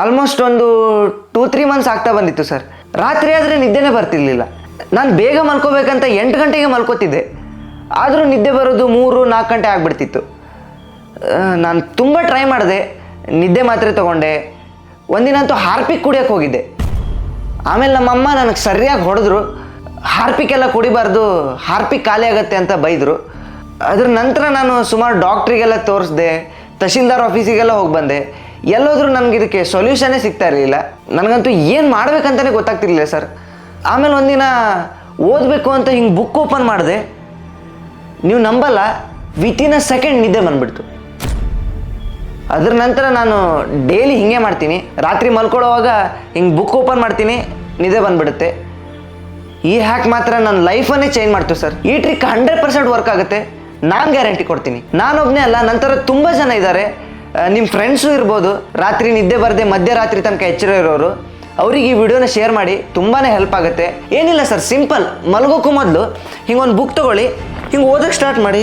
Almost ಒಂದು two three months ಆಗ್ತಾ ಬಂದಿತ್ತು ಸರ್ ರಾತ್ರಿ ಆದರೆ ನಿದ್ದೆನೇ ಬರ್ತಿರ್ಲಿಲ್ಲ. ನಾನು ಬೇಗ ಮಲ್ಕೋಬೇಕಂತ ಎಂಟು ಗಂಟೆಗೆ ಮಲ್ಕೋತಿದ್ದೆ. ಆದರೂ ನಿದ್ದೆ ಬರೋದು ಮೂರು, ನಾಲ್ಕು ಗಂಟೆ ಆಗಿಬಿಡ್ತಿತ್ತು. ನಾನು ತುಂಬ ಟ್ರೈ ಮಾಡಿದೆ. ನಿದ್ದೆ ಮಾತ್ರೆ ತೊಗೊಂಡೆ. ಒಂದಿನಂತೂ ಹಾರ್ಪಿಕ್ ಕುಡಿಯೋಕೆ ಹೋಗಿದ್ದೆ. ಆಮೇಲೆ ನಮ್ಮಮ್ಮ ನನಗೆ ಸರಿಯಾಗಿ ಹೊಡೆದ್ರು. ಹಾರ್ಪಿಕ್ ಎಲ್ಲ ಕುಡಿಬಾರ್ದು, ಹಾರ್ಪಿಕ್ ಖಾಲಿ ಆಗತ್ತೆ ಅಂತ ಬೈದರು. ಅದ್ರ ನಂತರ ನಾನು ಸುಮಾರು ಡಾಕ್ಟ್ರಿಗೆಲ್ಲ ತೋರಿಸ್ದೆ. ತಹಶೀಲ್ದಾರ್ ಆಫೀಸಿಗೆಲ್ಲ ಹೋಗಿ ಬಂದೆ. ಎಲ್ಲೋದ್ರೂ ನನಗೆ ಇದಕ್ಕೆ ಸೊಲ್ಯೂಷನೇ ಸಿಗ್ತಾ ಇರಲಿಲ್ಲ. ನನಗಂತೂ ಏನು ಮಾಡ್ಬೇಕಂತಲೇ ಗೊತ್ತಾಗ್ತಿರ್ಲಿಲ್ಲ ಸರ್. ಆಮೇಲೆ ಒಂದಿನ ಓದಬೇಕು ಅಂತ ಹಿಂಗೆ ಬುಕ್ ಓಪನ್ ಮಾಡಿದೆ. ನೀವು ನಂಬಲ್ಲ ವಿತಿನ್ ಅ ಸೆಕೆಂಡ್ ನಿದ್ದೆ ಬಂದ್ಬಿಡ್ತು. ಅದ್ರ ನಂತರ ನಾನು ಡೈಲಿ ಹಿಂಗೆ ಮಾಡ್ತೀನಿ. ರಾತ್ರಿ ಮಲ್ಕೊಳ್ಳೋವಾಗ ಹಿಂಗೆ ಬುಕ್ ಓಪನ್ ಮಾಡ್ತೀನಿ, ನಿದ್ದೆ ಬಂದ್ಬಿಡುತ್ತೆ. ಈ ಹ್ಯಾಕ್ ಮಾತ್ರ ನನ್ನ ಲೈಫನ್ನೇ ಚೇಂಜ್ ಮಾಡ್ತು ಸರ್. ಈ ಟ್ರಿಕ್ ಹಂಡ್ರೆಡ್ ಪರ್ಸೆಂಟ್ ವರ್ಕ್ ಆಗುತ್ತೆ. ನಾನು ಗ್ಯಾರಂಟಿ ಕೊಡ್ತೀನಿ. ನಾನೊಬ್ಬನೇ ಅಲ್ಲ, ನಂತರ ತುಂಬ ಜನ ಇದ್ದಾರೆ ನಿಮ್ಮ ಫ್ರೆಂಡ್ಸು ಇರ್ಬೋದು. ರಾತ್ರಿ ನಿದ್ದೆ ಬರದೆ ಮಧ್ಯರಾತ್ರಿ ತನಕ ಎಚ್ಚರ ಇರೋರು. ಅವ್ರಿಗೆ ಈ ವಿಡಿಯೋನ ಶೇರ್ ಮಾಡಿ ತುಂಬಾ ಹೆಲ್ಪ್ ಆಗುತ್ತೆ. ಏನಿಲ್ಲ ಸರ್ ಸಿಂಪಲ್ ಮಲಗೋಕ್ಕೂ ಮೊದಲು. ಹಿಂಗೊಂದು ಬುಕ್ ತೊಗೊಳ್ಳಿ. ಹಿಂಗೆ ಓದೋಕ್ಕೆ ಸ್ಟಾರ್ಟ್ ಮಾಡಿ.